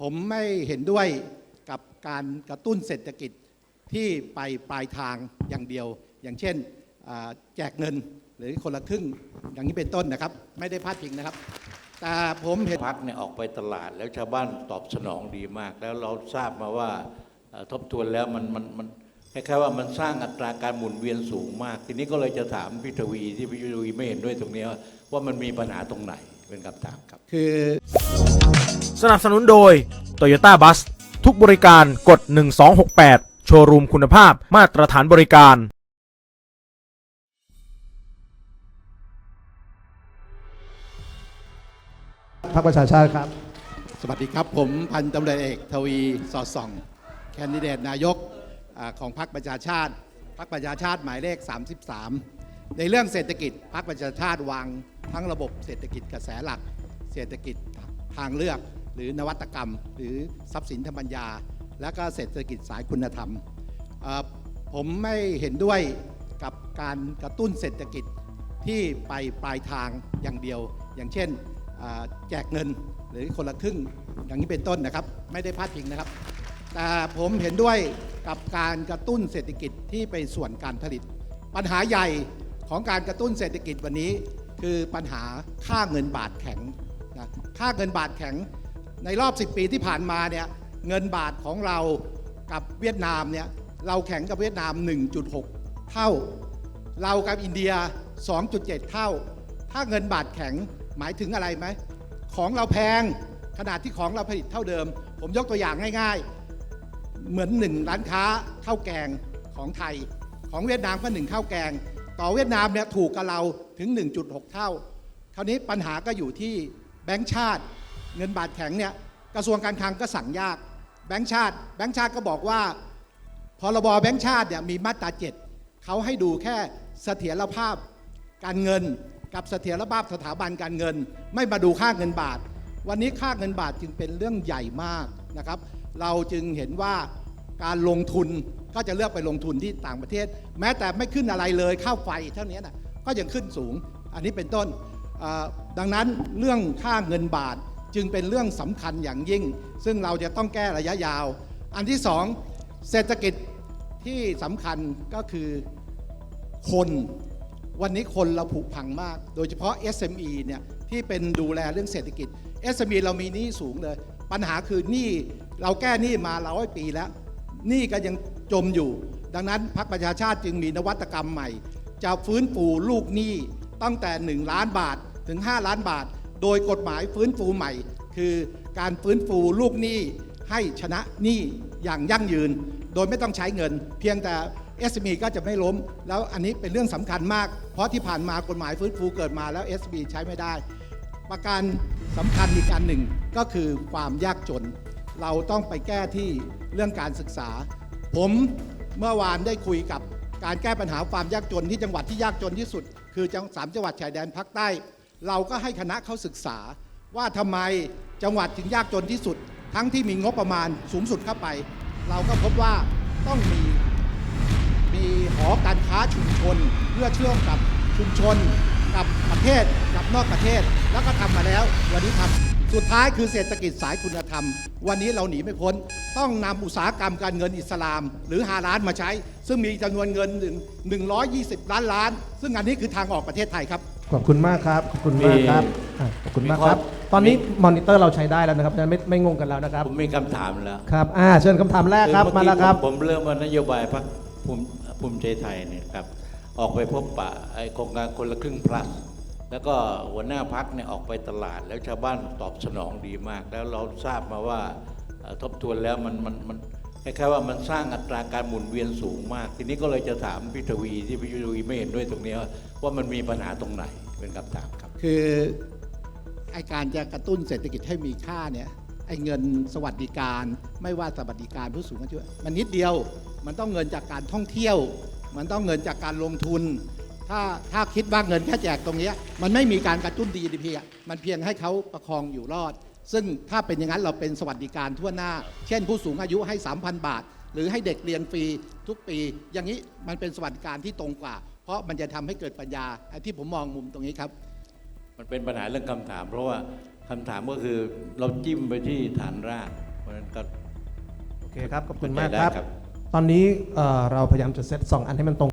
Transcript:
ผมไม่เห็นด้วยกับการกระตุ้นเศรษฐกิจที่ไปปลายทางอย่างเดียว อย่างเช่นอ่าแจกเงินหรือคนละครึ่งอย่างนี้เป็นต้นนะครับ ไม่ได้พาดพิงนะครับ แต่ผมเห็นพักเนี่ยออกไปตลาดแล้วชาวบ้านตอบสนองดีมาก แล้วเราทราบมาว่าเอ่อทบทวนแล้วมันมันมันคล้ายๆว่ามันสร้างอัตราการหมุนเวียนสูงมาก ทีนี้ก็เลยจะถามพี่ทวีที่พี่ทวีไม่เห็นด้วยตรงเนี้ยว่ามันมีปัญหาตรงไหนเป็นคำถามครับคือ สนับสนุนโดย Toyota Bus ทุกบริการกด 1268 โชว์รูมคุณภาพมาตรฐานบริการ พรรคประชาชาติครับ สวัสดีครับ ผมพันตำรวจเอกทวีสอดส่อง แคนดิเดตนายกอาของพรรคประชาชาติพรรคประชาชาติหมายเลข 33 ในเรื่องเศรษฐกิจพรรคประชาชาติวางทั้งระบบเศรษฐกิจกระแสหลัก เศรษฐกิจทางเลือก หรือนวัตกรรม หรือทรัพย์สินทางปัญญา และก็เศรษฐกิจสายคุณธรรม ผมไม่เห็นด้วยกับการกระตุ้นเศรษฐกิจที่ไปปลายทางอย่างเดียว อย่างเช่นแจกเงินหรือคนละครึ่งอย่างนี้เป็นต้นนะครับ ไม่ได้พลาดพิงนะครับ แต่ผมเห็นด้วยกับการกระตุ้นเศรษฐกิจที่ไปส่วนการผลิต ปัญหาใหญ่ของการกระตุ้นเศรษฐกิจวันนี้ คือปัญหาค่าเงินบาทแข็งนะค่าเงินบาทแข็ง ในรอบ 10 ปีที่ผ่านมาเนี่ยเงินบาทของเรากับเวียดนามเนี่ยเราแข็งกับเวียดนาม 1.6 เท่า เรากับอินเดีย 2.7 เท่า ถ้าเงินบาทแข็งหมายถึงอะไรไหมของเราแพงขนาดที่ของเราผลิตเท่าเดิม ผมยกตัวอย่างง่าย ๆ เหมือนหนึ่งร้านค้าข้าวแกงของไทย ของเวียดนามก็หนึ่งข้าวแกง ต่อเวียดนามเนี่ยถูกกับเราถึง 1.6 เท่า คราวนี้ปัญหาก็อยู่ที่แบงก์ชาติ เงินบาทแข็งเนี่ยกระทรวงการคลังก็สั่งยาก แบงก์ชาติ แบงก์ชาติก็บอกว่าพรบแบงก์ชาติเนี่ยมีมาตราเจ็ดเขาให้ดูแค่เสถียรภาพการเงิน กับเสถียรภาพสถาบันการเงิน ไม่มาดูค่าเงินบาท วันนี้ค่าเงินบาทจึงเป็นเรื่องใหญ่มากนะครับ เราจึงเห็นว่าการลงทุนก็จะเลือกไปลงทุนที่ต่างประเทศ แม้แต่ไม่ขึ้นอะไรเลยค่าไฟเท่านี้นะก็ยังขึ้นสูงอันนี้เป็นต้นดังนั้นเรื่องค่าเงินบาท จึงเป็นเรื่องสำคัญอย่างยิ่ง ซึ่งเราจะต้องแก้ระยะยาว อันที่สองเศรษฐกิจที่สำคัญก็คือคนวันนี้คนเราผุพังมาก โดยเฉพาะ SME เนี่ยที่เป็นดูแลเรื่องเศรษฐกิจ SME เรามีหนี้สูงเลย ปัญหาคือหนี้เราแก้หนี้มาร้อยปีแล้วหนี้ก็ยังจมอยู่ ดังนั้นพรรคประชาชาติจึงมีนวัตกรรมใหม่ จะฟื้นฟูลูกหนี้ตั้งแต่ 1 ล้านบาทถึง 5 ล้านบาท โดยกฎหมายฟื้นฟูใหม่ คือการฟื้นฟูลูกหนี้ให้ชนะหนี้อย่างยั่งยืน โดยไม่ต้องใช้เงิน เพียงแต่ SME ก็จะไม่ล้ม แล้วอันนี้เป็นเรื่องสำคัญมาก เพราะที่ผ่านมากฎหมายฟื้นฟูเกิดมาแล้ว SME ใช้ไม่ได้ ประการสำคัญอีกอันหนึ่งก็คือความยากจน เราต้องไปแก้ที่เรื่องการศึกษา ผมเมื่อวานได้คุยกับการแก้ปัญหาความยากจนที่จังหวัดที่ยากจนที่สุด คือจังสามจังหวัดชายแดนภาคใต้ เราก็ให้คณะเขาศึกษา ว่าทำไมจังหวัดถึงยากจนที่สุด ทั้งที่มีงบประมาณสูงสุดเข้าไป เราก็พบว่าต้องมีมีหอการค้าชุมชน เพื่อเชื่อมกับชุมชน กับประเทศกับนอกประเทศ แล้วก็ทำมาแล้ว วันนี้ทำสุดท้ายคือเศรษฐกิจสายคุณธรรม วันนี้เราหนีไม่พ้น ต้องนำอุตสาหกรรมการเงินอิสลาม หรือฮาลานมาใช้ ซึ่งมีจำนวนเงินถึง120 ล้านล้าน ซึ่งอันนี้คือทางออกประเทศไทยครับ ขอบคุณมากครับขอบคุณมากครับอะขอบคุณมากครับมีข้อตอนนี้มอนิเตอร์เราใช้ได้แล้วนะครับจะไม่ไม่งงกันแล้วนะครับผมมีคำถามแล้วครับอ่าเชิญคำถามแรกครับอมาเอแล้วครับ ผมผมเริ่มว่านโยบายพรรคภูมิภูมิใจไทยเนี่ยครับ ออกไปพบปะไอโครงการคนละครึ่ง plus แล้วก็หัวหน้าพักเนี่ยออกไปตลาด แล้วชาวบ้านตอบสนองดีมาก แล้วเราทราบมาว่าเอ่อทบทวนแล้วมันมันมันคล้ายๆว่ามันสร้างอัตราการหมุนเวียนสูงมาก ทีนี้ก็เลยจะถามพี่ทวีที่พี่ทวีไม่เห็นด้วยตรงเนี้ยว่ามันมีปัญหาตรงไหน เป็นคำถามครับ คือไอการจะกระตุ้นเศรษฐกิจให้มีค่าเนี่ยไอเงินสวัสดิการไม่ว่าสวัสดิการผู้สูงอายุมันนิดเดียวมันต้องเงินจากการท่องเที่ยว มันต้องเงินจากการลงทุน ถ้าถ้าคิดว่าเงินแค่แจกตรงนี้มันไม่มีการกระตุ้น GDP อะมันเพียงให้เขาประคองอยู่รอด ซึ่งถ้าเป็นอย่างนั้นเราเป็นสวัสดิการทั่วหน้า เช่น ผู้สูงอายุให้ 3,000 บาท หรือให้เด็กเรียนฟรีทุกปี อย่างนี้มันเป็นสวัสดิการที่ตรงกว่า ราะมันจะทำให้เกิดปัญญาไอ้ที่ผมมองมุมตรงนี้ครับ มันเป็นปัญหาเรื่องคำถาม เพราะว่าคำถามก็คือเราจิ้มไปที่ฐานรากราะฉะนั้นก็โอเคครับขอบคุณเข้มากใจได้ครับ ตอนนี้เอ่อเราพยายามจะเซตสองอันให้มันตรง